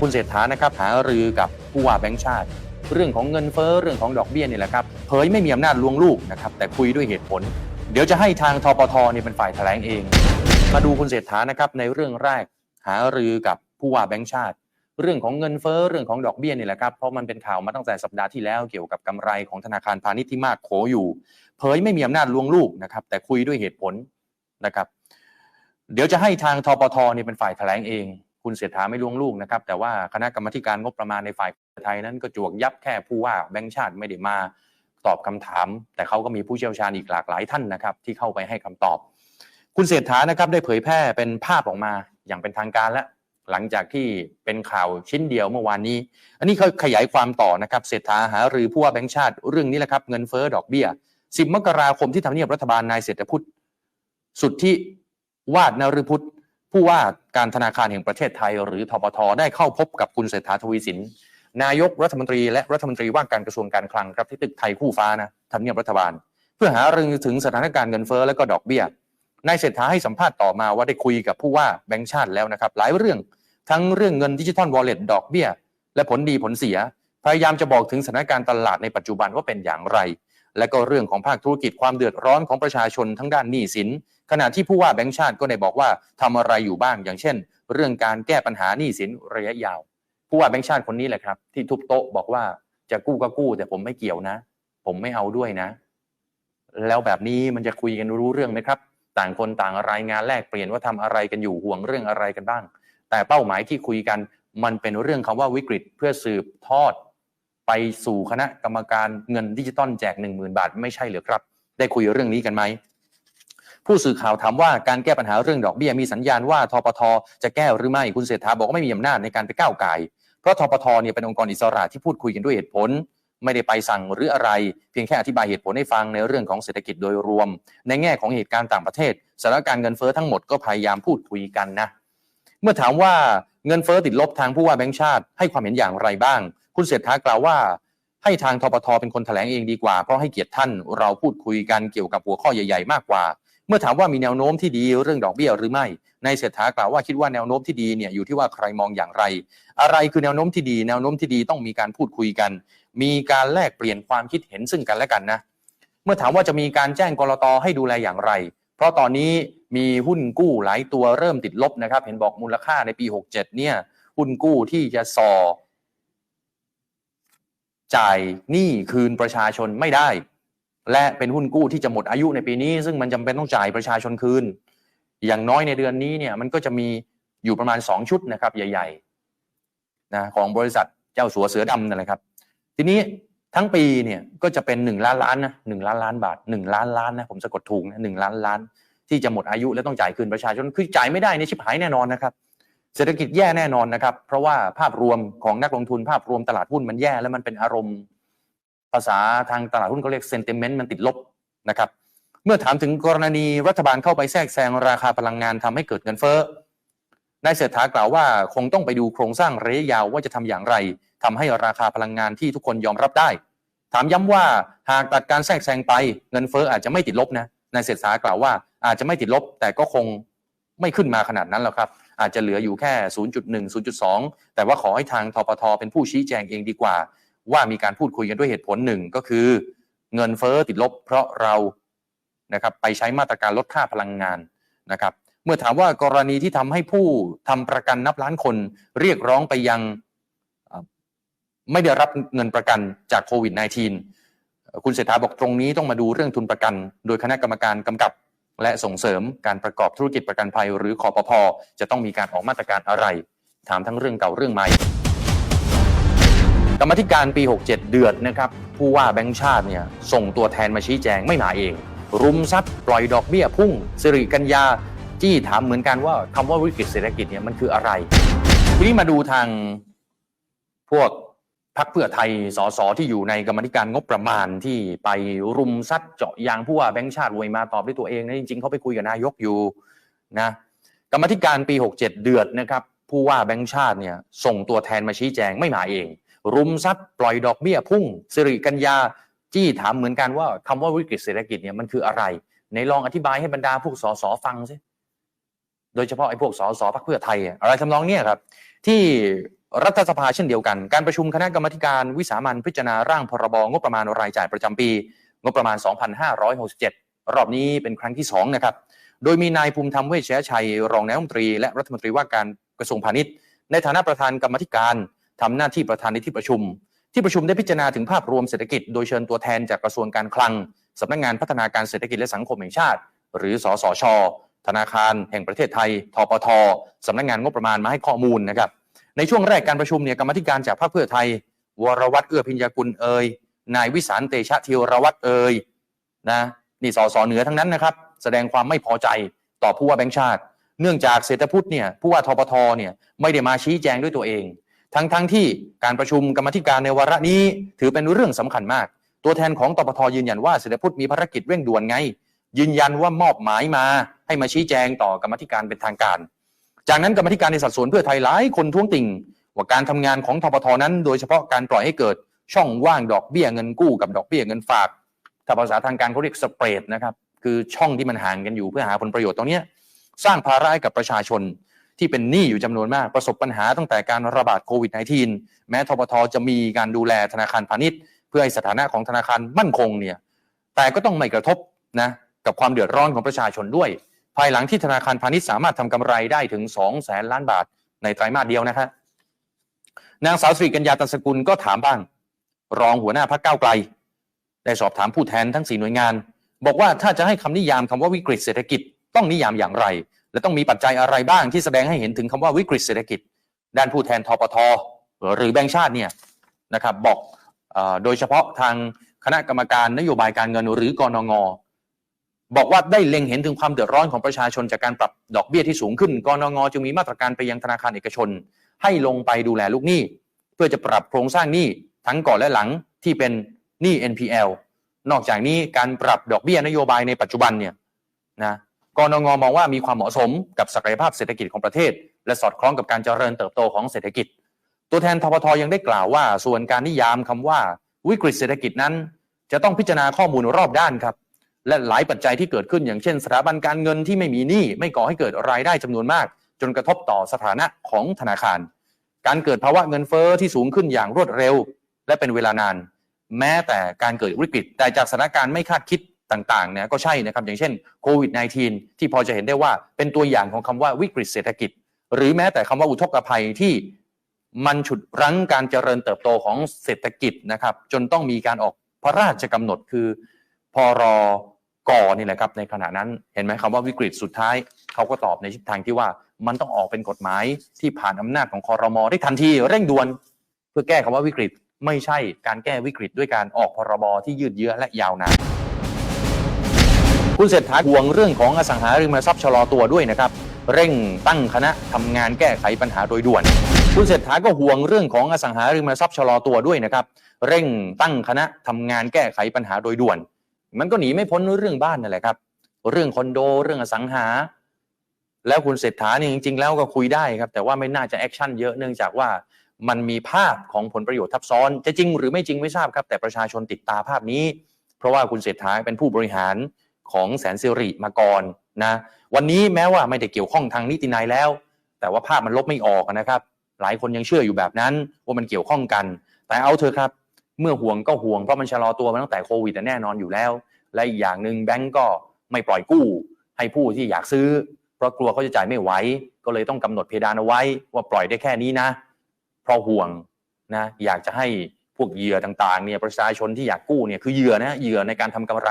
คุณเศรษฐานะครับหารือกับผู้ว่าแบงก์ชาติ เรื่องของเงินเฟ้อเรื่องของดอกเบี้ยนี่แหละครับเผยไม่มีอำนาจลวงลูกนะครับแต่คุยด้วยเหตุผล เดี๋ยวจะให้ทางทปทเนี่ยเป็นฝ่ายแถลงเอง มาดูคุณเศรษฐานะครับในเรื่องแรกหารือกับผู้ว่าแบงก์ชาติ เรื่องของเงินเฟ้อเรื่องของดอกเบี้ยนี่แหละครับเพราะมันเป็นข่าวมาตั้งแต่สัปดาห์ที่แล้วเกี่ยวกับกำไรของธนาคารพาณิชย์ที่มากโขอยู่ เผยไม่มีอำนาจลวงลูกนะครับแต่คุยด้วยเหตุผลนะครับเดี๋ยวจะให้ทางทปทเนี่ยเป็นฝ่ายแถลงเอง คุณเศรษฐาไม่ล่วงลูกนะครับ แต่ว่าคณะกรรมการงบประมาณในฝ่ายไทยนั้นก็จวกยับแค่ผู้ว่าแบงค์ชาติไม่ได้มาตอบคำถาม แต่เขาก็มีผู้เชี่ยวชาญอีกหลากหลายท่านนะครับ ที่เข้าไปให้คำตอบ คุณเศรษฐานะครับได้เผยแพร่เป็นภาพออกมาอย่างเป็นทางการแล้วหลังจากที่เป็นข่าวชิ้นเดียวเมื่อวานนี้ อันนี้เขาขยายความต่อนะครับเศรษฐาหารือผู้ว่าแบงค์ชาติเรื่องนี้แหละครับเงินเฟ้อดอกเบี้ย 10 มกราคมที่ทำเนียบรัฐบาลนายเศรษฐพุทธสุดทธิวาดนฤพุทธ ผู้ว่าการธนาคารแห่งประเทศไทย หรือทปทได้เข้าพบกับคุณเศรษฐาทวีสิน นายกรัฐมนตรีและรัฐมนตรีว่าการกระทรวงการคลังครับที่ตึกไทยคู่ฟ้านะทำเนียบรัฐบาล เพื่อหารือถึงสถานการณ์เงินเฟ้อและก็ดอกเบี้ยนายเศรษฐาให้สัมภาษณ์ต่อมาว่าได้คุยกับผู้ว่าแบงก์ชาติแล้วนะครับ หลายเรื่องทั้งเรื่องเงินดิจิทัลวอลเล็ตดอกเบี้ย และผลดีผลเสีย พยายามจะบอกถึงสถานการณ์ตลาดในปัจจุบันว่าเป็นอย่างไร และก็เรื่องของภาคธุรกิจความเดือดร้อนของประชาชนทั้งด้านหนี้สิน ขณะที่ผู้ว่าแบงก์ชาติก็ได้บอกว่าทำอะไรอยู่บ้างอย่างเช่น เรื่องการแก้ปัญหาหนี้สินระยะยาว ผู้ว่าแบงก์ชาติคนนี้แหละครับ ที่ทุบโต๊ะบอกว่าจะกู้ก็กู้ แต่ผมไม่เกี่ยวนะ ผมไม่เอาด้วยนะ แล้วแบบนี้มันจะคุยกันรู้เรื่องไหมครับ ต่างคนต่างรายงานแลกเปลี่ยนว่าทำอะไรกันอยู่ห่วงเรื่องอะไรกันบ้าง แต่เป้าหมายที่คุยกันมันเป็นเรื่องคำว่าวิกฤตเพื่อสืบทอด ไปสู่คณะกรรมการเงินดิจิตอลแจก 1 0,000 บาท ไม่ใช่หรือครับ ได้คุยเรื่องนี้กันไหม ผู้สื่อข่าวถามว่าการแก้ปัญหาเรื่องดอกเบี้ยมีสัญญาณว่าทปทจะแก้หรือไม่คุณเศรษฐาบอกว่าไม่มีอำนาจในการไปก้าวไก่เพราะทปทเนี่ยเป็นองค์กรอิสระที่พูดคุยกันด้วยเหตุผล ไม่ได้ไปสั่งหรืออะไร เพียงแค่อธิบายเหตุผลให้ฟังในเรื่องของเศรษฐกิจโดยรวม ในแง่ของเหตุการณ์ต่างประเทศสถานการณ์เงินเฟ้อทั้งหมดก็พยายามพูดคุยกันนะเมื่อถามว่าเงินเฟ้อติดลบทางผู้ว่าแบงค์ชาติให้ความเห็นอย่างไรบ้าง คุณเศรษฐากล่าวว่า ให้ทางทปทเป็นคนแถลงเองดีกว่า เพราะให้เกียรติท่านเราพูดคุยกันเกี่ยวกับหัวข้อใหญ่ ๆ มากกว่า เมื่อถามว่ามีแนวโน้มที่ดีเรื่องดอกเบี้ยหรือไม่นายเศรษฐากล่าวว่าคิดว่าแนวโน้มที่ดีเนี่ยอยู่ที่ว่าใครมองอย่างไร อะไรคือแนวโน้มที่ดี แนวโน้มที่ดีต้องมีการพูดคุยกัน มีการแลกเปลี่ยนความคิดเห็นซึ่งกันและกันนะเมื่อถามว่าจะมีการแจ้งกรตให้ดูแลอย่างไร เพราะตอนนี้มีหุ้นกู้หลายตัวเริ่มติดลบนะครับ เห็นบอกมูลค่าในปี 67 เนี่ยหุ้นกู้ที่จะสอจ่ายหนี้คืนประชาชนไม่ได้ และเป็นหุ้นกู้ที่จะหมดอายุในปีนี้ ซึ่งมันจำเป็นต้องจ่ายประชาชนคืน อย่างน้อยในเดือนนี้เนี่ยมันก็จะมีอยู่ประมาณ 2 ชุดนะครับ ใหญ่ๆนะของบริษัทเจ้าสัวเสือดำนั่นแหละครับ ทีนี้ทั้งปีเนี่ยก็จะเป็นหนึ่งล้านล้านนะหนึ่งล้านล้านบาทหนึ่งล้านล้านนะผมสะกดถูกนะหนึ่งล้านล้าน ที่จะหมดอายุและต้องจ่ายคืนประชาชนคือจ่ายไม่ได้เนี่ยชิบหายแน่นอนนะครับ เศรษฐกิจแย่แน่นอนนะครับ เพราะว่าภาพรวมของนักลงทุนภาพรวมตลาดหุ้นมันแย่ แล้วมันเป็นอารมณ์ ภาษาทางตลาดหุ้นเขาเรียกเซนติเมนต์มันติดลบนะครับเมื่อถามถึงกรณีรัฐบาลเข้าไปแทรกแซงราคาพลังงานทำให้เกิดเงินเฟ้อนายเศรษฐากล่าวว่าคงต้องไปดูโครงสร้างระยะยาวว่าจะทำอย่างไรทำให้ราคาพลังงานที่ทุกคนยอมรับได้ ถามย้ำว่าหากตัดการแทรกแซงไปเงินเฟ้ออาจจะไม่ติดลบนะนายเศรษฐากล่าวว่าอาจจะไม่ติดลบ แต่ก็คงไม่ขึ้นมาขนาดนั้นแล้วครับ อาจจะเหลืออยู่แค่ 0.1 0.2 แต่ว่าขอให้ทางทปทเป็นผู้ชี้แจงเองดีกว่า ว่ามีการพูดคุยกันด้วยเหตุผลหนึ่งก็คือ เงินเฟ้อติดลบ เพราะเรานะครับไปใช้มาตรการลดค่าพลังงานนะครับ เมื่อถามว่ากรณีที่ทำให้ผู้ทำประกันนับล้านคนเรียกร้องไปยังไม่ได้รับเงินประกันจากโควิด -19 คุณเศรษฐาบอกตรงนี้ต้องมาดูเรื่องทุนประกัน โดยคณะกรรมการกำกับ และส่งเสริมการประกอบธุรกิจประกันภัย หรือคอปพจะต้องมีการออกมาตรการอะไร ถามทั้งเรื่องเก่าเรื่องใหม่ กรรมธิการปี 67 เดือดนะครับผู้ว่าแบงค์ชาติเนี่ยส่งตัวแทนมาชี้แจงไม่มาเอง รุมซัดปล่อยดอกเบี้ยพุ่ง สิริกัญญาจี้ถามเหมือนกันว่าคำว่าวิกฤตเศรษฐกิจเนี่ยมันคืออะไรทีนี้มาดูทางพวกพักเพื่อไทยสสที่อยู่ในกรรมธิการงบประมาณที่ไปรุมซัดเจาะยางผู้ว่าแบงค์ชาติวยมาตอบด้วยตัวเองนะจริงๆเขาไปคุยกับนายกอยู่นะกรรมธิการปี 67 เดือดนะครับผู้ว่าแบงค์ชาติเนี่ยส่งตัวแทนมาชี้แจงไม่มาเอง รุมซัดปล่อยดอกเบี้ยพุ่งสิริกัญญาจี้ถามเหมือนกันว่าคำว่าวิกฤตเศรษฐกิจเนี่ยมันคืออะไรในลองอธิบายให้บรรดาพวกสสฟังซิโดยเฉพาะไอ้พวกสสพักเพื่อไทย อะไรทำนองเนี้ยครับ ที่รัฐสภาเช่นเดียวกัน การประชุมคณะกรรมาธิการวิสามันพิจารณาร่างพรบงบประมาณรายจ่ายประจำปี งบประมาณ 2567 รอบนี้เป็นครั้งที่2นะครับโดยมีนายภูมิธรรมเวชชัย รองนายกรัฐมนตรี และรัฐมนตรีว่าการกระทรวงพาณิชย์ ในฐานะประธานกรรมธิการ ทำหน้าที่ประธานในที่ประชุม ที่ประชุมได้พิจารณาถึงภาพรวมเศรษฐกิจ โดยเชิญตัวแทนจากกระทรวงการคลังสำนักงานพัฒนาการเศรษฐกิจและสังคมแห่งชาติ หรือสสช ธนาคาร แห่งประเทศไทย ทปทสำนักงานงบประมาณมาให้ข้อมูลนะครับ ในช่วงแรกการประชุมเนี่ยกรรมธิการจากพรรคเพื่อไทย วรวัตรเอื้อพิญญากุลเอ่ย นายวิสารเตชะธียรวัตรเอ่ยนะนี่สสเหนือทั้งนั้นนะครับ แสดงความไม่พอใจต่อผู้ว่าแบงค์ชาติ เนื่องจากเศรษฐพุทธเนี่ยผู้ว่าทปทเนี่ยไม่ได้มาชี้แจงด้วยตัวเอง ทั้งทั้งที่การประชุมกรรมธิการในวาระนี้ ถือเป็นเรื่องสำคัญมาก ตัวแทนของตปทยืนยันว่าเศรษฐพุทธมีภารกิจเร่งด่วนไง ยืนยันว่ามอบหมายมา ให้มาชี้แจงต่อกรรมธิการเป็นทางการ จากนั้นกรรมธิการในสัดส่วนเพื่อไทยหลายคนท้วงติ่งว่าการทำงานของทปทนั้น โดยเฉพาะการปล่อยให้เกิดช่องว่างดอกเบี้ยเงินกู้กับดอกเบี้ยเงินฝากถ้าภาษาทางการเขาเรียกสเปรดนะครับคือช่องที่มันห่างกันอยู่เพื่อหาผลประโยชน์ตรงนี้สร้างภาระให้กับประชาชน ที่เป็นหนี้อยู่จำนวนมากประสบปัญหาตั้งแต่การระบาดโควิด -19 แม้ทปทจะมีการดูแลธนาคารพาณิชย์ เพื่อให้สถานะของธนาคารมั่นคงเนี่ยแต่ก็ต้องไม่กระทบนะกับความเดือดร้อนของประชาชนด้วย ภายหลังที่ธนาคารพาณิชย์สามารถทำกำไรได้ถึง2แสนล้านบาทในไตรมาสเดียวนะครับนางสาวสิริกัญญาตันสกุลก็ถามบ้าง รองหัวหน้าพักเก้าไกล ได้สอบถามผู้แทนทั้ง4หน่วยงาน บอกว่าถ้าจะให้คำนิยามคำว่าวิกฤตเศรษฐกิจต้องนิยามอย่างไร และต้องมีปัจจัยอะไรบ้างที่แสดงให้เห็นถึงคำว่าวิกฤตเศรษฐกิจ ด้านผู้แทนทปทหรือแบงก์ชาติเนี่ยนะครับบอกอโดยเฉพาะทางคณะกรรมการนโยบายการเงินหรือกรนงบอกว่าได้เล็งเห็นถึงความเดือดร้อนของประชาชนจากการปรับดอกเบี้ยที่สูงขึ้นกรนงจึงมีมาตรการไปยังธนาคารเอกชน ให้ลงไปดูแลลูกหนี้ เพื่อจะปรับโครงสร้างหนี้ทั้งก่อนและหลังที่เป็นหนี้ NPL นอกจากนี้การปรับดอกเบี้ยนโยบายในปัจจุบันเนี่ยนะ กนงมองว่ามีความเหมาะสมกับศักยภาพเศรษฐกิจของประเทศ และสอดคล้องกับการเจริญเติบโตของเศรษฐกิจ ตัวแทนทปทยังได้กล่าวว่า ส่วนการนิยามคำว่าวิกฤตเศรษฐกิจนั้น จะต้องพิจารณาข้อมูลรอบด้านครับ และหลายปัจจัยที่เกิดขึ้นอย่างเช่น สถาบันการเงินที่ไม่มีหนี้ไม่ก่อให้เกิดรายได้จำนวนมาก จนกระทบต่อสถานะของธนาคาร การเกิดภาวะเงินเฟ้อที่สูงขึ้นอย่างรวดเร็ว และเป็นเวลานาน แม้แต่การเกิดวิกฤตแต่จากสถานการณ์ไม่คาดคิด ต่างๆนี่ยก็ใช่นะครับอย่างเช่นโควิด -19 ที่พอจะเห็นได้ว่าเป็นตัวอย่างของคำว่าวิกฤตเศรษฐกิจ หรือแม้แต่คำว่าอุทกภัยที่มันฉุดรั้งการเจริญเติบโตของเศรษฐกิจนะครับ จนต้องมีการออกพระราชกำหนดคือพรกนี่แหละครับในขณะนั้นเห็นไหมคำว่าวิกฤตสุดท้ายเขาก็ตอบในทิศทางที่ว่ามันต้องออกเป็นกฎหมายที่ผ่านอำนาจของคอรมอได้ทันทีเร่งด่วน เพื่อแก้คำว่าวิกฤตไม่ใช่การแก้วิกฤตด้วยการออกพรบที่ยืดเยื้อและยาวนาน คุณเศรษฐาห่วงเรื่องของอสังหาริมทรัพย์ชะลอตัวด้วยนะครับ เร่งตั้งคณะทำงานแก้ไขปัญหาโดยด่วน คุณเศรษฐาก็ห่วงเรื่องของอสังหาริมทรัพย์ชะลอตัวด้วยนะครับ เร่งตั้งคณะทำงานแก้ไขปัญหาโดยด่วน มันก็หนีไม่พ้นเรื่องบ้านนั่นแหละครับ เรื่องคอนโดเรื่องอสังหา แล้วคุณเศรษฐาเนี่ยจริง ๆ แล้วก็คุยได้ครับ แต่ว่าไม่น่าจะแอคชั่นเยอะเนื่องจากว่ามันมีภาพของผลประโยชน์ทับซ้อน จะจริงหรือไม่จริงไม่ทราบครับ แต่ประชาชนติดตาภาพนี้ เพราะว่าคุณเศรษฐาเป็นผู้บริหาร ของแสนสิริมาก่อนนะวันนี้แม้ว่าไม่ได้เกี่ยวข้องทางนิตินัยแล้ว แต่ว่าภาพมันลบไม่ออกนะครับ หลายคนยังเชื่ออยู่แบบนั้นว่ามันเกี่ยวข้องกัน แต่เอาเถอะครับ เมื่อห่วงก็ห่วงเพราะมันชะลอตัวมาตั้งแต่โควิดแต่แน่นอนอยู่แล้ว และอีกอย่างหนึ่งแบงก์ก็ไม่ปล่อยกู้ ให้ผู้ที่อยากซื้อ เพราะกลัวเขาจะจ่ายไม่ไหวก็เลยต้องกำหนดเพดานเอาไว้ ว่าปล่อยได้แค่นี้นะ เพราะห่วงนะอยากจะให้พวกเหยื่อต่างๆเนี่ยประชาชนที่อยากกู้เนี่ยคือเหยื่อนะเหยื่อในการทำกำไร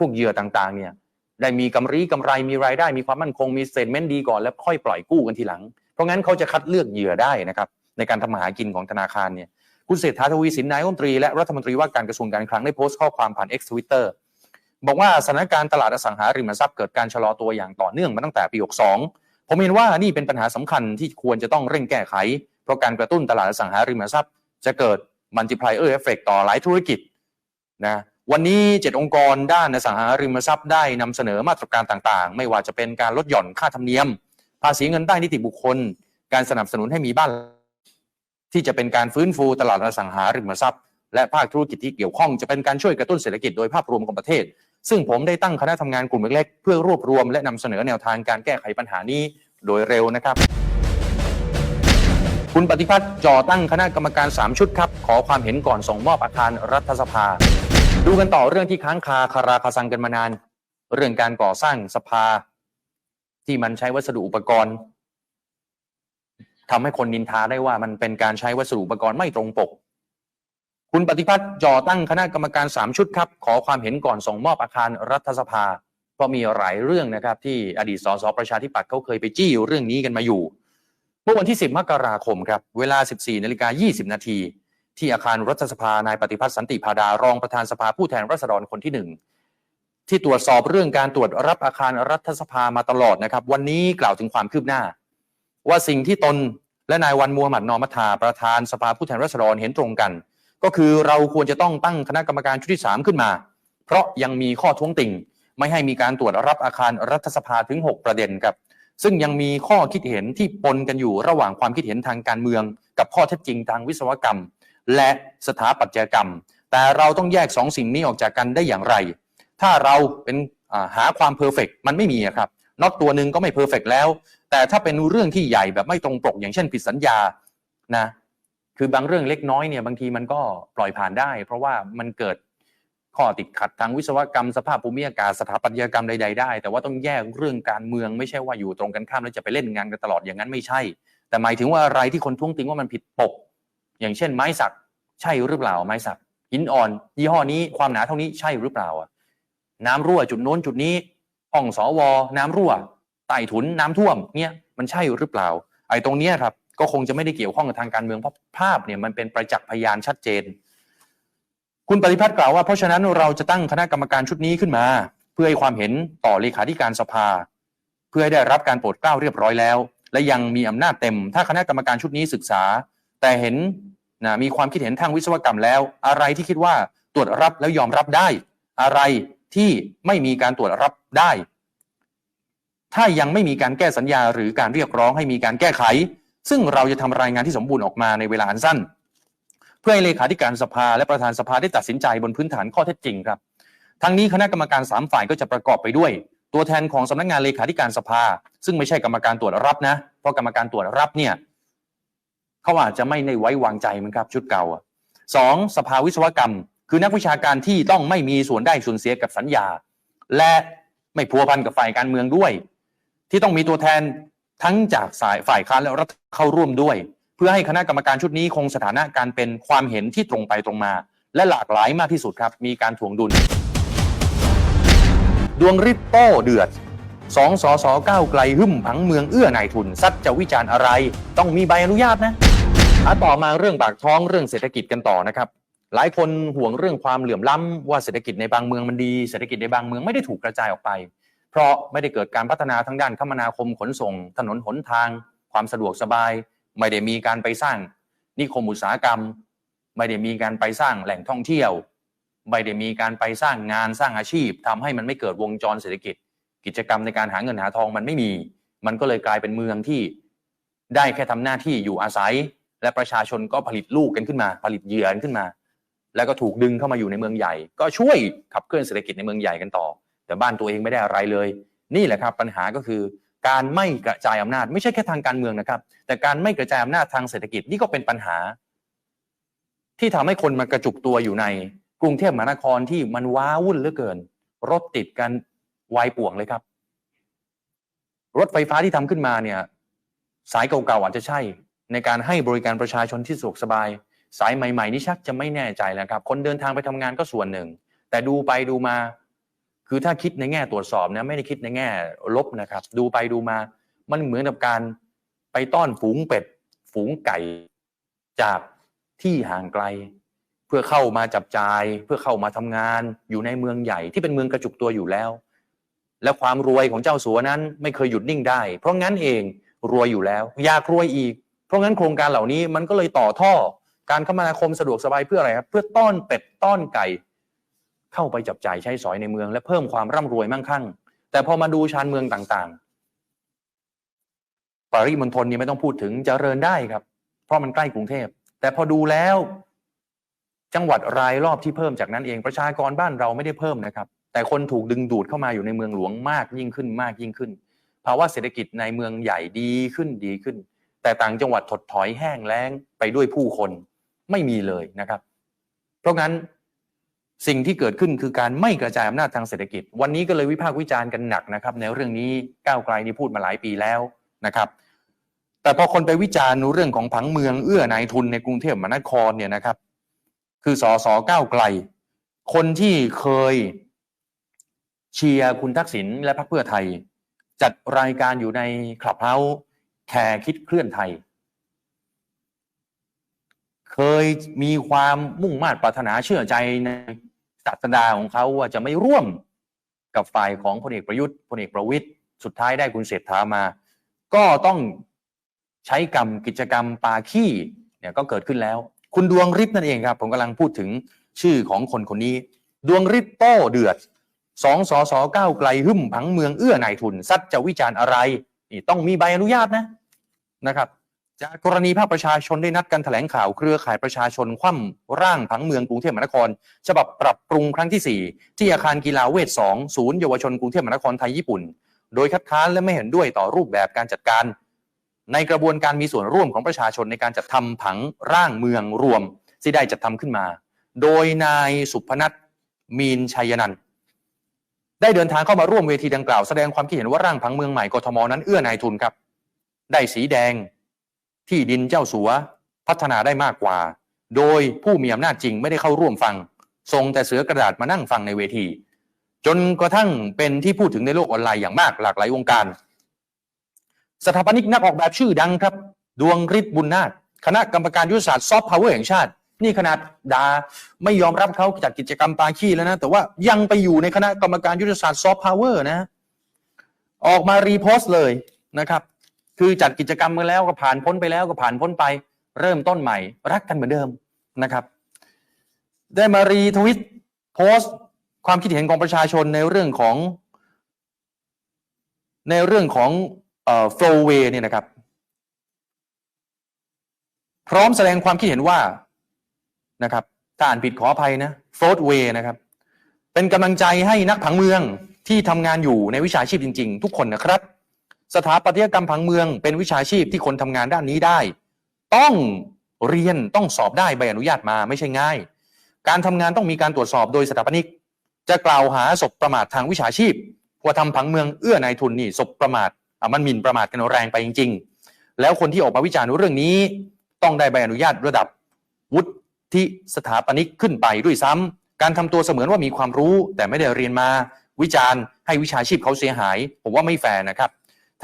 พวกเหยื่อต่างๆเนี่ยได้มีกำไรกำไรมีรายได้มีความมั่นคงมีเตทเมนต์ดีก่อนแล้วค่อยปล่อยกู้กันทีหลัง เพราะงั้นเขาจะคัดเลือกเหยื่อได้นะครับในการทำมาหากินของธนาคารเนี่ยคุณเศรษฐาทวีสินนายกรัฐมนตรีและรัฐมนตรีว่าการกระทรวงการคลังได้โพสต์ข้อความผ่าน X Twitter บอกว่าสถานการณ์ตลาดอสังหาริมทรัพย์เกิดการชะลอตัวอย่างต่อเนื่องมาตั้งแต่ปี 62 ผมเห็นว่านี่เป็นปัญหาสำคัญที่ควรจะต้องเร่งแก้ไข เพราะการกระตุ้นตลาดอสังหาริมทรัพย์ จะเกิด multiplier effect ต่อหลายธุรกิจนะ วันนี้ 7 องค์กรด้านอสังหาริมทรัพย์ได้นำเสนอมาตรการต่างๆ ไม่ว่าจะเป็นการลดหย่อนค่าธรรมเนียม ภาษีเงินได้นิติบุคคล การสนับสนุนให้มีบ้าน ที่จะเป็นการฟื้นฟูตลาดอสังหาริมทรัพย์ และภาคธุรกิจที่เกี่ยวข้องจะเป็นการช่วยกระตุ้นเศรษฐกิจโดยภาพรวมของประเทศ ซึ่งผมได้ตั้งคณะทำงานกลุ่มเล็กๆเพื่อรวบรวมและนำเสนอแนวทางการแก้ไขปัญหานี้โดยเร็วนะครับคุณปฏิพัฒน์จ่อตั้งคณะกรรมการ 3 ชุดครับ ขอความเห็นก่อนส่งมอบอาคารรัฐสภา ดูกันต่อเรื่องที่ค้างคาคาราคาซังกันมานาน เรื่องการก่อสร้างสภา ที่มันใช้วัสดุอุปกรณ์ทำให้คนนินทาได้ว่ามันเป็นการใช้วัสดุอุปกรณ์ไม่ตรงปก คุณปฏิพัฒน์จ่อตั้งคณะกรรมการ3ชุดครับ ขอความเห็นก่อนส่งมอบอาคารรัฐสภา เพราะมีหลายเรื่องนะครับ ที่อดีตสสประชาธิปัตย์เขาเคยไปจี้เรื่องนี้กันมาอยู่ เมื่อวันที่ 10 มกราคมครับ เวลา 14นาฬิกา20นาที ที่อาคารรัฐสภานายปฏิพัฒน์สันติพาดารองประธานสภาผู้แทนราษฎรคนที่หนึ่งที่ตรวจสอบเรื่องการตรวจรับอาคารรัฐสภามาตลอดนะครับ วันนี้กล่าวถึงความคืบหน้า ว่าสิ่งที่ตนและนายวันมัวหมัดนอมัทาประธานสภาผู้แทนราษฎรเห็นตรงกัน ก็คือเราควรจะต้องตั้งคณะกรรมการชุดที่ 3 ขึ้นมา เพราะยังมีข้อท้วงติ่ง ไม่ให้มีการตรวจรับอาคารรัฐสภาถึง 6 ประเด็นครับซึ่งยังมีข้อคิดเห็นที่ปนกันอยู่ระหว่างความคิดเห็นทางการเมือง กับข้อเท็จจริงทางวิศวกรรม และสถาปัตยกรรม แต่เราต้องแยกสองสิ่งนี้ออกจากกันได้อย่างไร ถ้าเราเป็นหาความเพอร์เฟกมันไม่มีครับน็อตตัวหนึ่งก็ไม่เพอร์เฟกแล้ว แต่ถ้าเป็นเรื่องที่ใหญ่แบบไม่ตรงปก อย่างเช่นผิดสัญญานะคือบางเรื่องเล็กน้อยเนี่ยบางทีมันก็ปล่อยผ่านได้ เพราะว่ามันเกิดข้อติดขัดทางวิศวกรรมสภาพภูมิอากาศสถาปัตยกรรมใดๆได้ แต่ว่าต้องแยกเรื่องการเมืองไม่ใช่ว่าอยู่ตรงกันข้ามแล้วจะไปเล่นงานกันตลอดอย่างนั้นไม่ใช่ แต่หมายถึงว่าอะไรที่คนท้วงติงว่ามันผิดปก อย่างเช่นไม้สักใช่หรือเปล่าไม้สักหินอ่อน ยี่ห้อนี้ความหนาเท่านี้ใช่หรือเปล่าอะน้ำรั่วจุดโน้นจุดนี้ห้องสวน้ำรั่วใต้ถุนน้ำท่วมเนี่ยมันใช่หรือเปล่า ไอ้ตรงเนี้ยครับก็คงจะไม่ได้เกี่ยวข้องกับทางการเมืองเพราะภาพเนี่ยมันเป็นประจักษ์พยานชัดเจน คุณปฏิพัฒน์กล่าวว่าเพราะฉะนั้นเราจะตั้งคณะกรรมการชุดนี้ขึ้นมา เพื่อให้ความเห็นต่อเลขาธิการสภา เพื่อให้ได้รับการโปรดเกล้าเรียบร้อยแล้ว และยังมีอำนาจเต็ม ถ้าคณะกรรมการชุดนี้ศึกษา แต่เห็นนะมีความคิดเห็นทางวิศวกรรมแล้ว อะไรที่คิดว่าตรวจรับแล้วยอมรับได้ อะไรที่ไม่มีการตรวจรับได้ ถ้ายังไม่มีการแก้สัญญาหรือการเรียกร้องให้มีการแก้ไข ซึ่งเราจะทำรายงานที่สมบูรณ์ออกมาในเวลาอันสั้น เพื่อให้เลขาธิการสภาและประธานสภาได้ตัดสินใจบนพื้นฐานข้อเท็จจริงครับทั้งนี้คณะกรรมการสามฝ่ายก็จะประกอบไปด้วย ตัวแทนของสำนักงานเลขาธิการสภา ซึ่งไม่ใช่กรรมการตรวจรับนะ เพราะกรรมการตรวจรับเนี่ย เขาอาจจะไม่ได้ไว้วางใจมันครับชุดเก่าอะสองสภาวิศวกรรม คือนักวิชาการที่ต้องไม่มีส่วนได้ส่วนเสียกับสัญญา และไม่พัวพันกับฝ่ายการเมืองด้วย ที่ต้องมีตัวแทนทั้งจากสายฝ่ายค้านและรัฐเข้าร่วมด้วย เพื่อให้คณะกรรมการชุดนี้คงสถานะการเป็นความเห็นที่ตรงไปตรงมา และหลากหลายมากที่สุดครับ มีการถ่วงดุล ดวงริปโป้เดือดสองสอสอก้าวไกลหึ่มผังเมืองเอื้อนายทุนซัดจะวิจารณ์อะไร ต้องมีใบอนุญาตนะ อะต่อมาเรื่องปากท้องเรื่องเศรษฐกิจกันต่อนะครับ หลายคนห่วงเรื่องความเหลื่อมล้ำว่าเศรษฐกิจในบางเมืองมันดีเศรษฐกิจในบางเมืองไม่ได้ถูกกระจายออกไป เพราะไม่ได้เกิดการพัฒนาทางด้านคมนาคมขนส่ง ถนนหนทาง ความสะดวกสบาย ไม่ได้มีการไปสร้าง นิคมอุตสาหกรรม ไม่ได้มีการไปสร้างแหล่งท่องเที่ยว ไม่ได้มีการไปสร้างงานสร้างอาชีพทำให้มันไม่เกิดวงจรเศรษฐกิจ กิจกรรมในการหาเงินหาทองมันไม่มี มันก็เลยกลายเป็นเมืองที่ได้แค่ทำหน้าที่อยู่อาศัย และประชาชนก็ผลิตลูกกันขึ้นมา ผลิตเหยื่อกันขึ้นมา แล้วก็ถูกดึงเข้ามาอยู่ในเมืองใหญ่ ก็ช่วยขับเคลื่อนเศรษฐกิจในเมืองใหญ่กันต่อ แต่บ้านตัวเองไม่ได้อะไรเลย นี่แหละครับปัญหาก็คือการไม่กระจายอำนาจไม่ใช่แค่ทางการเมืองนะครับ แต่การไม่กระจายอำนาจทางเศรษฐกิจนี่ก็เป็นปัญหา ที่ทำให้คนมากระจุกตัวอยู่ใน กรุงเทพมหานครที่มันว้าวุ่นเหลือเกิน รถติดกันวายป่วงเลยครับ รถไฟฟ้าที่ทำขึ้นมาเนี่ย สายเก่าๆอาจจะใช่ ในการให้บริการประชาชนที่สะดวกสบาย สายใหม่ ๆ นี่ชักจะไม่แน่ใจแล้วครับ คนเดินทางไปทำงานก็ส่วนหนึ่ง แต่ดูไปดูมา คือถ้าคิดในแง่ตรวจสอบนะไม่ได้คิดในแง่ลบนะครับ ดูไปดูมา มันเหมือนกับการไปต้อนฝูงเป็ด ฝูงไก่จากที่ห่างไกล เพื่อเข้ามาจับจ่าย เพื่อเข้ามาทำงานอยู่ในเมืองใหญ่ที่เป็นเมืองกระจุกตัวอยู่แล้ว และความรวยของเจ้าสัวนั้นไม่เคยหยุดนิ่งได้ เพราะงั้นเองรวยอยู่แล้ว อยากรวยอีก เพราะงั้นโครงการเหล่านี้มันก็เลยต่อท่อการคมนาคมสะดวกสบายเพื่ออะไรครับเพื่อต้อนเป็ดต้อนไก่ เข้าไปจับจ่ายใช้สอยในเมือง และเพิ่มความร่ำรวยมั่งคั่ง แต่พอมาดูชานเมืองต่างๆ ปริมณฑลนี่ไม่ต้องพูดถึงเจริญได้ครับ เพราะมันใกล้กรุงเทพ แต่พอดูแล้ว จังหวัดรายรอบที่เพิ่มจากนั้นเองประชากรบ้านเราไม่ได้เพิ่มนะครับ แต่คนถูกดึงดูดเข้ามาอยู่ในเมืองหลวงมากยิ่งขึ้นมากยิ่งขึ้นภาวะเศรษฐกิจในเมืองใหญ่ดีขึ้นดีขึ้น แต่ต่างจังหวัดถดถอยแห้งแล้งไปด้วยผู้คนไม่มีเลยนะครับ เพราะงั้นสิ่งที่เกิดขึ้นคือการไม่กระจายอำนาจทางเศรษฐกิจ วันนี้ก็เลยวิพากษ์วิจารณ์กันหนักนะครับ ในเรื่องนี้ก้าวไกลนี่พูดมาหลายปีแล้วนะครับ แต่พอคนไปวิจารณ์เรื่องของผังเมืองเอื้อนายทุนในกรุงเทพมหานครเนี่ยนะครับ คือสอสอก้าวไกล คนที่เคยเชียร์คุณทักษิณและพรรคเพื่อไทย จัดรายการอยู่ในคลับเฮาส์ แคร์คิดเคลื่อนไทย เคยมีความมุ่งมา่ปรารถนาเชื่อใจในศาสดาของเขาว่าจะไม่ร่วมกับฝ่ายของพลเอกประยุทธ์พลเอกประวิตยสุดท้ายได้คุณเศรษฐามา ก็ต้องใช้กรรมกิจกรรมปาขี้เนี่ยก็เกิดขึ้นแล้ว คุณดวงฤทธิ์นั่นเองครับ ผมกำลังพูดถึงชื่อของคนคนนี้ ดวงฤทธิ์โต้เดือดสองสอสอก้าวไกลหึ่มผังเมืองเอื้อนายทุนซัดจะวิจารณ์อะไรนี่ต้องมีใบอนุญาตนะ นะครับ จากกรณีภาคประชาชนได้นัดกันแถลงข่าวเครือข่ายประชาชนคว่ำร่างผังเมืองกรุงเทพมหานคร ฉบับปรับปรุงครั้งที่ 4 ที่อาคารกีฬาเวท2ศูนย์เยาวชนกรุงเทพมหานครไทยญี่ปุ่น โดยคัดค้านและไม่เห็นด้วยต่อรูปแบบการจัดการ ในกระบวนการมีส่วนร่วมของประชาชนในการจัดทำผังร่างเมืองรวมที่ได้จัดทำขึ้นมา โดยนายสุพนัทมีนชัยนันท์ได้เดินทางเข้ามาร่วมเวทีดังกล่าวแสดงความคิดเห็นว่าร่างผังเมืองใหม่กทมนั้นเอื้อนายทุนครับ ได้สีแดง ที่ดินเจ้าสัวพัฒนาได้มากกว่า โดยผู้มีอำนาจจริงไม่ได้เข้าร่วมฟังส่งแต่เสือกระดาษมานั่งฟังในเวที จนกระทั่งเป็นที่พูดถึงในโลกออนไลน์อย่างมากหลากหลายวงการ สถาปนิกนักออกแบบชื่อดังครับ ดวงฤทธิ์บุญนาคคณะกรรมการยุทธศาสตร์ซอฟต์พาวเวอร์แห่งชาติ นี่ขนาดดาไม่ยอมรับเขาจัดกิจกรรมปาขี้แล้วนะ แต่ว่ายังไปอยู่ในคณะกรรมการยุทธศาสตร์ซอฟต์พาวเวอร์นะ ออกมารีโพสต์เลยนะครับ คือจัดกิจกรรมมาแล้วก็ผ่านพ้นไปแล้วก็ผ่านพ้นไป เริ่มต้นใหม่ รักกันเหมือนเดิมนะครับ ได้มารีทวิตโพสต์ ความคิดเห็นของประชาชนในเรื่องของ ในเรื่องของเอ่อ flowway เนี่ยนะครับ พร้อมแสดงความคิดเห็นว่านะครับถ้าอ่านผิดขออภัยนะ floatway นะครับ เป็นกำลังใจให้นักผังเมืองที่ทำงานอยู่ในวิชาชีพจริง ๆ ทุกคนนะครับ สถาปัตยกรรมผังเมืองเป็นวิชาชีพที่คนทำงานด้านนี้ได้ ต้องเรียนต้องสอบได้ใบอนุญาตมาไม่ใช่ง่าย การทำงานต้องมีการตรวจสอบโดยสถาปนิก จะกล่าวหาศพประมาททางวิชาชีพว่าทำผังเมืองเอื้อนายทุนนี่ศพประมาทมันหมิ่นประมาทกันแรงไปจริง ๆ แล้วคนที่ออกมาวิจารณ์เรื่องนี้ ต้องได้ใบอนุญาตระดับวุฒิสถาปนิกขึ้นไปด้วยซ้ำการทำตัวเสมือนว่ามีความรู้แต่ไม่ได้เรียนมาวิจารณ์ให้วิชาชีพเขาเสียหาย ผมว่าไม่แฟร์นะครับ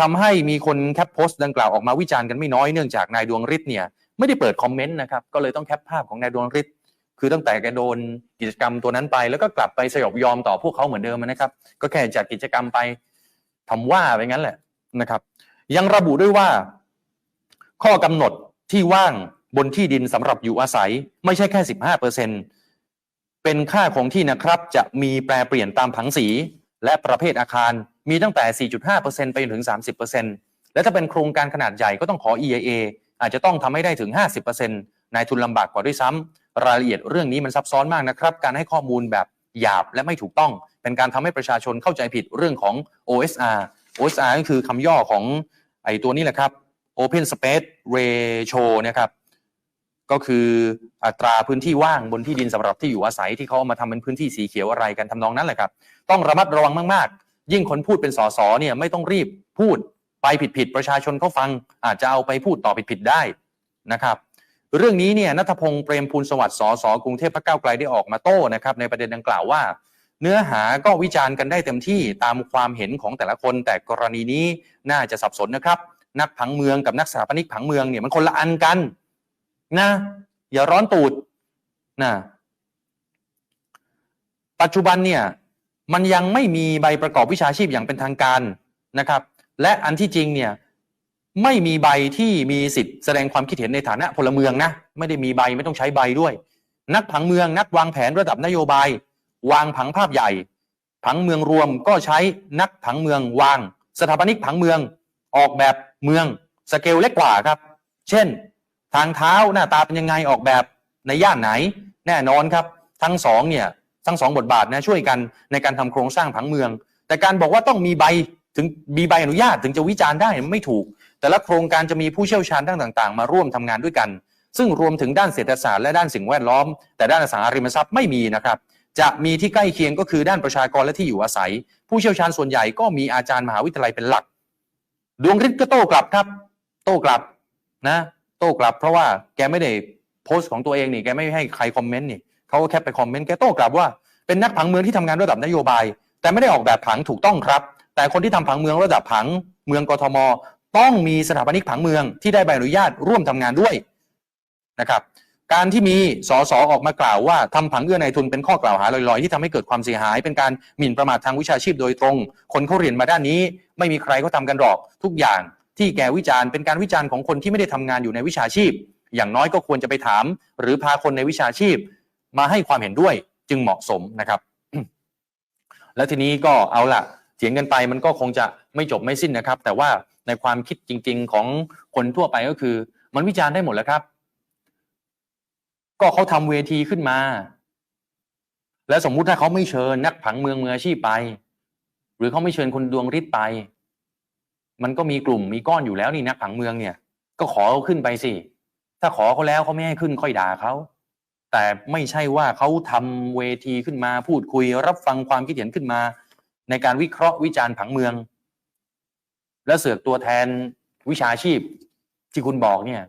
ทำให้มีคนแคปโพสต์ดังกล่าวออกมาวิจารณ์กันไม่น้อยเนื่องจากนายดวงฤทธิ์เนี่ยไม่ได้เปิดคอมเมนต์นะครับก็เลยต้องแคปภาพของนายดวงฤทธิ์คือตั้งแต่แกโดนกิจกรรมตัวนั้นไปแล้วก็กลับไปสยบยอมต่อพวกเขาเหมือนเดิมนะครับ ก็แค่จัดกิจกรรมไปทำว่าไปงั้นแหละนะครับ ยังระบุด้วยว่า ข้อกำหนดที่ว่างบนที่ดินสำหรับอยู่อาศัย ไม่ใช่แค่ 15เปอร์เซ็นเป็นค่าของที่นะครับจะมีแปรเปลี่ยนตามผังสี และประเภทอาคารมีตั้งแต่ 4.5%ไปจนถึง 30%และถ้าเป็นโครงการขนาดใหญ่ก็ต้องขอ EIA อาจจะต้องทำให้ได้ถึง 50%นายทุนลำบากกว่าด้วยซ้ำรายละเอียดเรื่องนี้มันซับซ้อนมากนะครับ การให้ข้อมูลแบบหยาบและไม่ถูกต้อง เป็นการทำให้ประชาชนเข้าใจผิดเรื่องของ OSR OSR ก็คือคำย่อของไอ้ตัวนี้แหละครับ Open Space Ratio นะครับ ก็คืออัตราพื้นที่ว่างบนที่ดินสำหรับที่อยู่อาศัยที่เขาเอามาทำเป็นพื้นที่สีเขียวอะไรกันทำนองนั้นแหละครับ ต้องระมัดระวังมากๆ ยิ่งคนพูดเป็นสสเนี่ยไม่ต้องรีบพูดไปผิดๆประชาชนเขาฟัง อาจจะเอาไปพูดต่อผิดๆได้นะครับเรื่องนี้เนี่ยนัทพงศ์เปรมพูลสวัสดิ์สสกรุงเทพพรรคก้าวไกลได้ออกมาโต้นะครับในประเด็นดังกล่าวว่า เนื้อหาก็วิจารณ์กันได้เต็มที่ตามความเห็นของแต่ละคน แต่กรณีนี้น่าจะสับสนนะครับ นักผังเมืองกับนักสถาปนิกผังเมืองเนี่ยมันคนละอันกัน นะ อย่าร้อนตูดนะปัจจุบันเนี่ยมันยังไม่มีใบประกอบวิชาชีพอย่างเป็นทางการนะครับ และอันที่จริงเนี่ยไม่มีใบที่มีสิทธิ์แสดงความคิดเห็นในฐานะพลเมืองนะไม่ได้มีใบไม่ต้องใช้ใบด้วย นักผังเมืองนักวางแผนระดับนโยบาย วางผังภาพใหญ่ ผังเมืองรวมก็ใช้นักผังเมืองวาง สถาปนิกผังเมืองออกแบบเมืองสเกลเล็กกว่าครับ เช่น ทางเท้าหน้าตาเป็นยังไงออกแบบในย่านไหน แน่นอนครับ ทั้งสองเนี่ยทั้งสองบทบาทนะช่วยกันในการทำโครงสร้างผังเมือง แต่การบอกว่าต้องมีใบถึงมีใบอนุญาตถึงจะวิจารณ์ได้ไม่ถูก แต่ละโครงการจะมีผู้เชี่ยวชาญด้านต่าง ๆ มาร่วมทำงานด้วยกัน ซึ่งรวมถึงด้านเศรษฐศาสตร์และด้านสิ่งแวดล้อม แต่ด้านอสังหาริมทรัพย์ไม่มีนะครับจะมีที่ใกล้เคียงก็คือด้านประชากรและที่อยู่อาศัย ผู้เชี่ยวชาญส่วนใหญ่ก็มีอาจารย์มหาวิทยาลัยเป็นหลัก ดวงฤทธิ์ก็โต้กลับครับ โต้กลับนะ โต้กลับ เพราะว่าแกไม่ได้โพสต์ของตัวเองนี่แกไม่ให้ใครคอมเมนต์นี่เขาก็แค่ไปคอมเมนต์แกโต้กลับว่าเป็นนักผังเมืองที่ทำงานระดับนโยบาย แต่ไม่ได้ออกแบบผังถูกต้องครับ แต่คนที่ทำผังเมืองระดับผังเมืองกทม ต้องมีสถาปนิกผังเมืองที่ได้ใบอนุญาตร่วมทำงานด้วยนะครับการที่มีสสออกมากล่าวว่าทำผังเอื้อในทุนเป็นข้อกล่าวหาลอยๆ ที่ทำให้เกิดความเสียหาย เป็นการหมิ่นประมาททางวิชาชีพโดยตรง คนเขาเรียนมาด้านนี้ ไม่มีใครเขาทำกันหรอกทุกอย่าง ที่แกวิจารณ์เป็นการวิจารณ์ของคนที่ไม่ได้ทำงานอยู่ในวิชาชีพ อย่างน้อยก็ควรจะไปถาม หรือพาคนในวิชาชีพ มาให้ความเห็นด้วยจึงเหมาะสมนะครับ แล้วทีนี้ก็เอาละเถียงกันไปมันก็คงจะไม่จบไม่สิ้นนะครับ แต่ว่าในความคิดจริง ๆ ของคนทั่วไปก็คือ มันวิจารณ์ได้หมดแล้วครับ ก็เขาทำเวทีขึ้นมา แล้วสมมุติถ้าเขาไม่เชิญนักผังเมืองมืออาชีพไป หรือเขาไม่เชิญคนดวงฤทธิ์ไป มันก็มีกลุ่มมีก้อนอยู่แล้วนี่นักผังเมืองเนี่ย ก็ขอเขาขึ้นไปสิ ถ้าขอเขาแล้วเขาไม่ให้ขึ้นค่อยด่าเขา แต่ไม่ใช่ว่าเขาทำเวทีขึ้นมาพูดคุย รับฟังความคิดเห็นขึ้นมา ในการวิเคราะห์วิจารณ์ผังเมือง แล้วเสือกตัวแทนวิชาชีพที่คุณบอกเนี่ย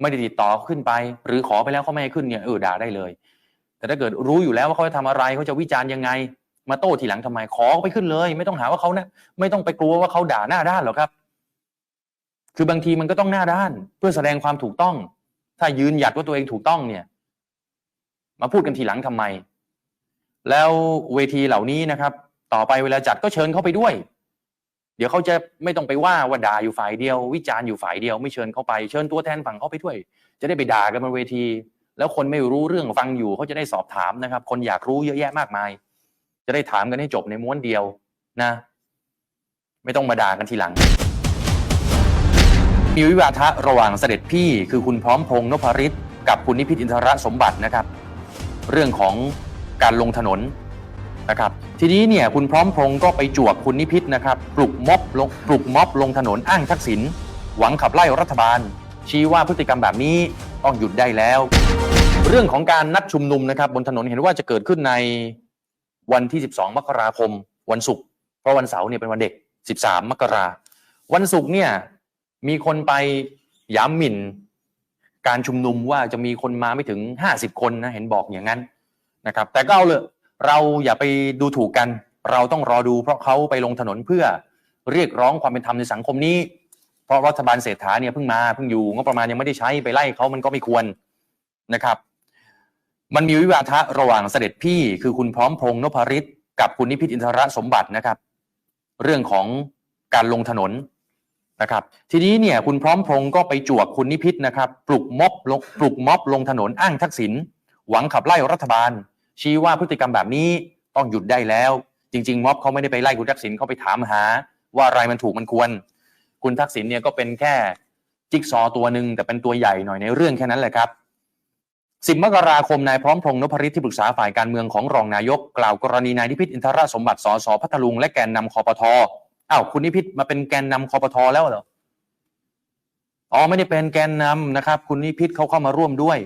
ไม่ได้ติดต่อขึ้นไป หรือขอไปแล้วเขาไม่ให้ขึ้นเนี่ยเออด่าได้เลย แต่ถ้าเกิดรู้อยู่แล้วว่าเขาจะทำอะไรเขาจะวิจารณ์ยังไง มาโต้ทีหลังทำไมขอไปขึ้นเลย ไม่ต้องหาว่าเขานะไม่ต้องไปกลัวว่าเขาด่าหน้าด้านหรอกครับ คือบางทีมันก็ต้องหน้าด้าน เพื่อแสดงความถูกต้อง ถ้ายืนหยัดว่าตัวเองถูกต้องเนี่ย มาพูดกันทีหลังทำไม แล้วเวทีเหล่านี้นะครับ ต่อไปเวลาจัดก็เชิญเขาไปด้วย เดี๋ยวเขาจะไม่ต้องไปว่าว่าด่าอยู่ฝ่ายเดียว วิจารณ์อยู่ฝ่ายเดียว ไม่เชิญเขาไปเชิญตัวแทนฝั่งเขาไปด้วย จะได้ไปด่ากันบนเวที แล้วคนไม่รู้เรื่องฟังอยู่เขาจะได้สอบถามนะครับ คนอยากรู้เยอะแยะมากมาย จะได้ถามกันให้จบในม้วนเดียวนะ ไม่ต้องมาด่ากันทีหลัง มีวิวาทะระหว่างเสด็จพี่ คือคุณพร้อมพงษ์นพริตกับคุณนิพิษอินทรสมบัตินะครับ เรื่องของการลงถนนนะครับ ทีนี้เนี่ยคุณพร้อมพงษ์ก็ไปจวกคุณนิพิษนะครับ ปลุกม็อบลงปลุกม็อบลงถนนอ้างทักษิณหวังขับไล่รัฐบาล ชี้ว่าพฤติกรรมแบบนี้ต้องหยุดได้แล้ว เรื่องของการนัดชุมนุมนะครับ บนถนนเห็นว่าจะเกิดขึ้นใน วันที่ 12 มกราคม วันศุกร์เพราะวันเสาร์เนี่ยเป็นวันเด็ก 13 มกราวันศุกร์เนี่ยมีคนไปย้ำหมิ่น การชุมนุมว่าจะมีคนมาไม่ถึง 50 คนนะเห็นบอกอย่างนั้นนะครับ แต่ก็เอาเลยเราอย่าไปดูถูกกัน เราต้องรอดูเพราะเขาไปลงถนนเพื่อเรียกร้องความเป็นธรรมในสังคมนี้ เพราะรัฐบาลเศรษฐาเนี่ยเพิ่งมาเพิ่งอยู่งบประมาณยังไม่ได้ใช้ไปไล่เขามันก็ไม่ควรนะครับ มันมีวิวาทะระหว่างเสด็จพี่ คือคุณพร้อมพงษ์นพริตกับคุณนิพิษอินทรสมบัตินะครับ เรื่องของการลงถนนนะครับ ทีนี้เนี่ยคุณพร้อมพงษ์ก็ไปจวกคุณนิพิษนะครับ ปลุกม็อบลงปลุกม็อบลงถนนอ้างทักษิณหวังขับไล่รัฐบาล ชี้ว่าพฤติกรรมแบบนี้ต้องหยุดได้แล้ว จริง ๆ ม็อบเขาไม่ได้ไปไล่คุณทักษิณเขาไปถามหา ว่าอะไรมันถูกมันควร คุณทักษิณเนี่ยก็เป็นแค่จิ๊กซอตัวหนึ่งแต่เป็นตัวใหญ่หน่อยในเรื่องแค่นั้นแหละครับ 10 มกราคม นายพร้อมพงษ์นพริตที่ปรึกษาฝ่ายการเมืองของรองนายก กล่าวกรณีนายนิพิษอินทรสมบัติสสพัทลุงและแกนนำคอปทอ้าวคุณนิพิษมาเป็นแกนนำคอปทแล้วเหรออ๋อไม่ได้เป็นแกนนำนะครับ คุณนิพิษเขาเข้ามาร่วมด้วย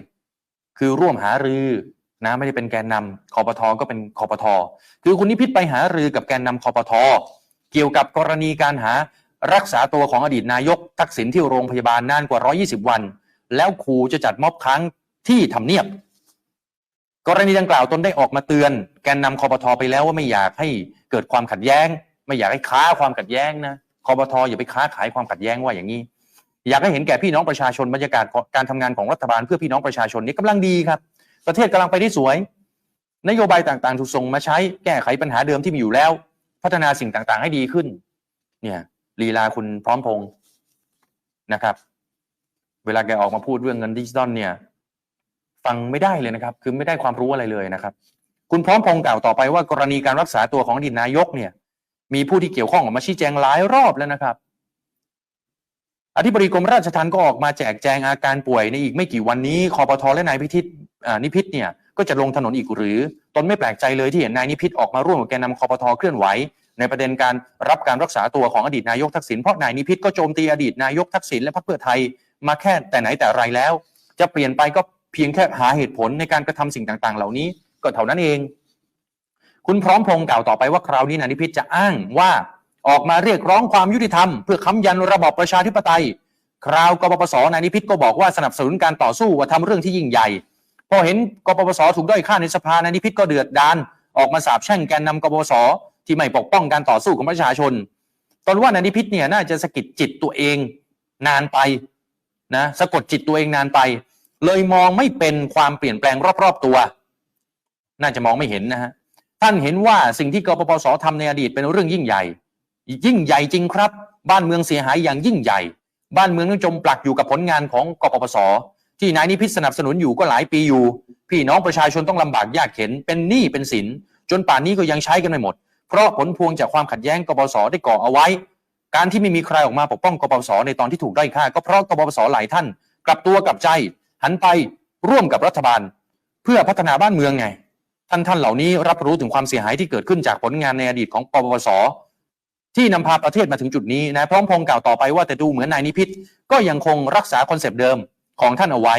คือร่วมหารือนะไม่ได้เป็นแกนนำคอปทก็เป็นคอปทคือคุณนิพิษไปหารือกับแกนนำคอปทเกี่ยวกับกรณีการหารักษาตัวของอดีตนายกทักษิณที่โรงพยาบาลนานกว่า 120 วัน แล้วขู่จะจัดม็อบครั้ง ที่ทำเนียบ กรณีดังกล่าวตนได้ออกมาเตือน แกนนำคอปทอไปแล้วว่าไม่อยากให้เกิดความขัดแย้ง ไม่อยากให้ค้าความขัดแย้งนะคอปทออย่าไปค้าขายความขัดแย้งว่าอย่างนี้ อยากให้เห็นแก่พี่น้องประชาชนบรรยากาศการทำงานของรัฐบาลเพื่อพี่น้องประชาชนนี้กำลังดีครับ ประเทศกำลังไปได้สวย นโยบายต่างๆ ถูกส่งมาใช้แก้ไขปัญหาเดิมที่มีอยู่แล้ว พัฒนาสิ่งต่างๆ ให้ดีขึ้น เนี่ยลีลาคุณพร้อมพงษ์นะครับ เวลาแกออกมาพูดเรื่องเงินดิจิตอลเนี่ย ฟังไม่ได้เลยนะครับ คือไม่ได้ความรู้อะไรเลยนะครับ คุณพร้อมพงกล่าวต่อไปว่ากรณีการรักษาตัวของอดีตนายกเนี่ย มีผู้ที่เกี่ยวข้องออกมาชี้แจงหลายรอบแล้วนะครับ อธิบดีกรมราชทัณฑ์ก็ออกมาแจกแจงอาการป่วยในอีกไม่กี่วันนี้คอปทและนายพิทิตนิพิษเนี่ยก็จะลงถนนอีกหรือ ตนไม่แปลกใจเลยที่เห็นนายนิพิษออกมาร่วมกับแกนนำคอปทเคลื่อนไหว ในประเด็นการรับการรักษาตัวของอดีตนายกทักษิณเพราะนายนิพิษก็โจมตีอดีตนายกทักษิณและพรรคเพื่อไทยมาแค่แต่ไหนแต่ไรแล้ว จะเปลี่ยนไปก็ เพียงแค่หาเหตุผลในการกระทำสิ่งต่าง ๆ เหล่านี้ก็เท่านั้นเอง คุณพร้อมพงษ์กล่าวต่อไปว่าคราวนี้นายนิพิษจะอ้างว่าออกมาเรียกร้องความยุติธรรมเพื่อค้ำยันระบอบประชาธิปไตย คราวกปปสนายนิพิษก็บอกว่าสนับสนุนการต่อสู้ว่าทำเรื่องที่ยิ่งใหญ่ พอเห็นกปปสถูกด้อยค่าในสภานายนิพิษก็เดือดดานออกมาสาบแช่งแกนนำกปปสที่ไม่ปกป้องการต่อสู้ของประชาชน ตอนว่านายนิพิษเนี่ยน่าจะสะกิดจิตตัวเองนานไปนะสะกดจิตตัวเองนานไป เลยมองไม่เป็นความเปลี่ยนแปลงรอบๆตัว น่าจะมองไม่เห็นนะฮะท่านเห็นว่าสิ่งที่กปปสทำในอดีตเป็นเรื่องยิ่งใหญ่ ยิ่งใหญ่จริงครับ บ้านเมืองเสียหายอย่างยิ่งใหญ่ บ้านเมืองต้องจมปลักอยู่กับผลงานของกปปสที่นายนิพิษสนับสนุนอยู่ก็หลายปีอยู่ พี่น้องประชาชนต้องลำบากยากเข็นเป็นหนี้เป็นสิน จนป่านนี้ก็ยังใช้กันไม่หมด เพราะผลพวงจากความขัดแย้งกปปสได้ก่อเอาไว้ การที่ไม่มีใครออกมาปกป้องกปปสในตอนที่ถูกด้อยค่า ก็เพราะกปปสหลายท่าน กลับตัวกลับใจ หันไปร่วมกับรัฐบาล เพื่อพัฒนาบ้านเมืองไง ท่านท่านเหล่านี้รับรู้ถึงความเสียหายที่เกิดขึ้นจากผลงานในอดีตของปปสที่นำพาประเทศมาถึงจุดนี้นะพร้อมพงษ์กล่าวต่อไปว่าแต่ดูเหมือนนายนิพิษก็ยังคงรักษาคอนเซปต์เดิมของท่านเอาไว้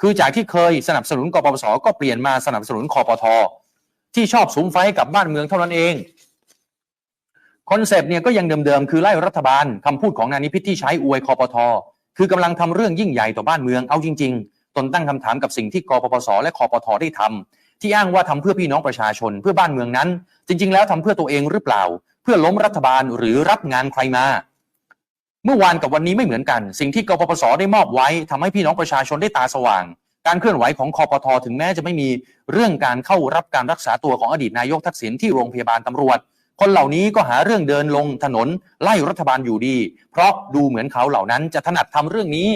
คือจากที่เคยสนับสนุนกปปสก็เปลี่ยนมาสนับสนุนคอปทที่ชอบสุมไฟกับบ้านเมืองเท่านั้นเองคอนเซปต์เนี่ยก็ยังเดิมๆคือไล่รัฐบาลคำพูดของนายนิพิษที่ใช้อวยคอปทคือกำลังทำเรื่องยิ่งใหญ่ต่อบ้านเมืองเอาจริงๆ ตนตั้งคำถามกับสิ่งที่กปปส และคอปทได้ทำที่อ้างว่าทำเพื่อพี่น้องประชาชนเพื่อบ้านเมืองนั้น จริง ๆ แล้วทำเพื่อตัวเองหรือเปล่า เพื่อล้มรัฐบาลหรือรับงานใครมา เมื่อวานกับวันนี้ไม่เหมือนกัน สิ่งที่กปปส ได้มอบไว้ทำให้พี่น้องประชาชนได้ตาสว่าง การเคลื่อนไหวของคอปทถึงแม้จะไม่มีเรื่องการเข้ารับการรักษาตัวของอดีตนายกทักษิณที่โรงพยาบาลตำรวจคนเหล่านี้ก็หาเรื่องเดินลงถนนไล่รัฐบาลอยู่ดี เพราะดูเหมือนเขาเหล่านั้นจะถนัดทำเรื่องนี้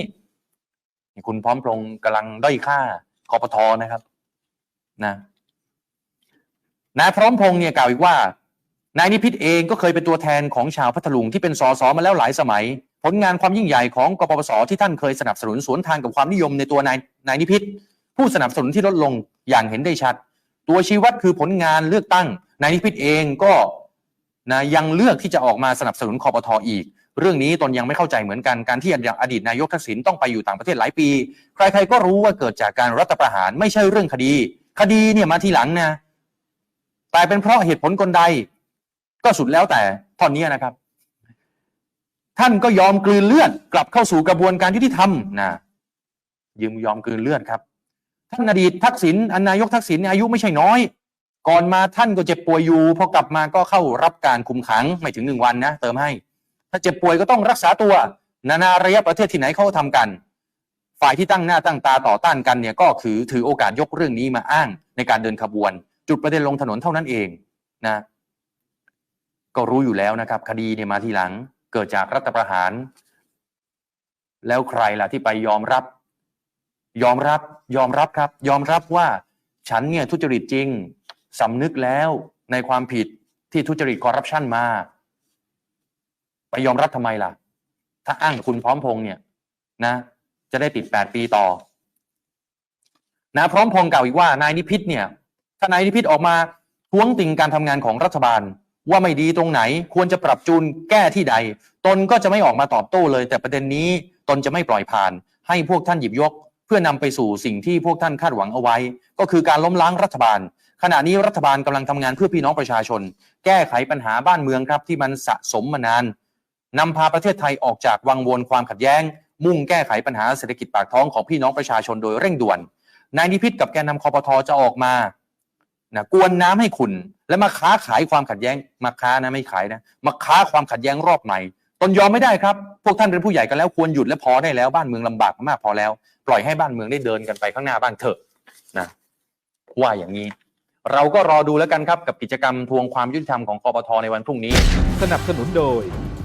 คุณพร้อมพงษ์กำลังด้อยค่าคอปทอนะครับนะนายพร้อมพงษ์เนี่ยกล่าวอีกว่านายนิพิษเองก็เคยเป็นตัวแทนของชาวพัทลุงที่เป็นสสมาแล้วหลายสมัย ผลงานความยิ่งใหญ่ของกปปสที่ท่านเคยสนับสนุนสวนทางกับความนิยมในตัวนายนายนิพิษผู้สนับสนุนที่ลดลงอย่างเห็นได้ชัด ตัวชี้วัดคือผลงานเลือกตั้งนายนิพิษเองก็นะยังเลือกที่จะออกมาสนับสนุนคอปทออีก เรื่องนี้ตนยังไม่เข้าใจเหมือนกันการที่อดีตนายกทักษิณต้องไปอยู่ต่างประเทศหลายปี ใครๆก็รู้ว่าเกิดจากการรัฐประหารไม่ใช่เรื่องคดี คดีเนี่ยมาทีหลังนะแต่เป็นเพราะเหตุผลกลใด ก็สุดแล้วแต่ตอนนี้นะครับ ท่านก็ยอมกลืนเลือดกลับเข้าสู่กระบวนการยุติธรรมนะยืมยอมกลืนเลือดครับท่านอดีตทักษิณอนนายกทักษิณอายุไม่ใช่น้อย ก่อนมาท่านก็เจ็บป่วยอยู่พอกลับมาก็เข้ารับการคุมขังไม่ถึงหนึ่งวันนะเติมให้ ถ้าเจ็บป่วยก็ต้องรักษาตัว นานาระยะประเทศที่ไหนเขาก็ทำกัน ฝ่ายที่ตั้งหน้าตั้งตาต่อต้านกันเนี่ยก็คือถือโอกาสยกเรื่องนี้มาอ้างในการเดินขบวน จุดประเด็นลงถนนเท่านั้นเองนะก็รู้อยู่แล้วนะครับ คดีเนี่ยมาทีหลังเกิดจากรัฐประหาร แล้วใครล่ะที่ไปยอมรับ ยอมรับ ยอมรับครับ ยอมรับว่าฉันเนี่ยทุจริตจริงสำนึกแล้วในความผิดที่ทุจริตคอร์รัปชันมา ไปยอมรับทำไมล่ะ ถ้าอ้างคุณพร้อมพงษ์เนี่ยนะ จะได้ติดแปดปีต่อ นะพร้อมพงษ์กล่าวอีกว่านายนิพิษเนี่ยถ้านายนิพิษออกมาท้วงติงการทำงานของรัฐบาล ว่าไม่ดีตรงไหนควรจะปรับจูนแก้ที่ใด ตนก็จะไม่ออกมาตอบโต้เลย แต่ประเด็นนี้ตนจะไม่ปล่อยผ่าน ให้พวกท่านหยิบยก เพื่อนำไปสู่สิ่งที่พวกท่านคาดหวังเอาไว้ ก็คือการล้มล้างรัฐบาล ขณะนี้รัฐบาลกำลังทำงานเพื่อพี่น้องประชาชน แก้ไขปัญหาบ้านเมืองครับที่มันสะสมมานาน นำพาประเทศไทยออกจากวังวนความขัดแย้ง มุ่งแก้ไขปัญหาเศรษฐกิจปากท้องของพี่น้องประชาชนโดยเร่งด่วน นายนิพิษกับแกนนำคอปทอจะออกมานะกวนน้ำให้ขุนและมาค้าขายความขัดแย้งมาค้านะไม่ขายนะมาค้าความขัดแย้งรอบใหม่ตนยอมไม่ได้ครับ พวกท่านเป็นผู้ใหญ่กันแล้วควรหยุดและพอได้แล้วบ้านเมืองลำบากมากพอแล้ว ปล่อยให้บ้านเมืองได้เดินกันไปข้างหน้าบ้างเถอะนะว่าอย่างนี้ เราก็รอดูแล้วกันครับกับกิจกรรมทวงความยุติธรรมของกปทในวันพรุ่งนี้ สนับสนุนโดย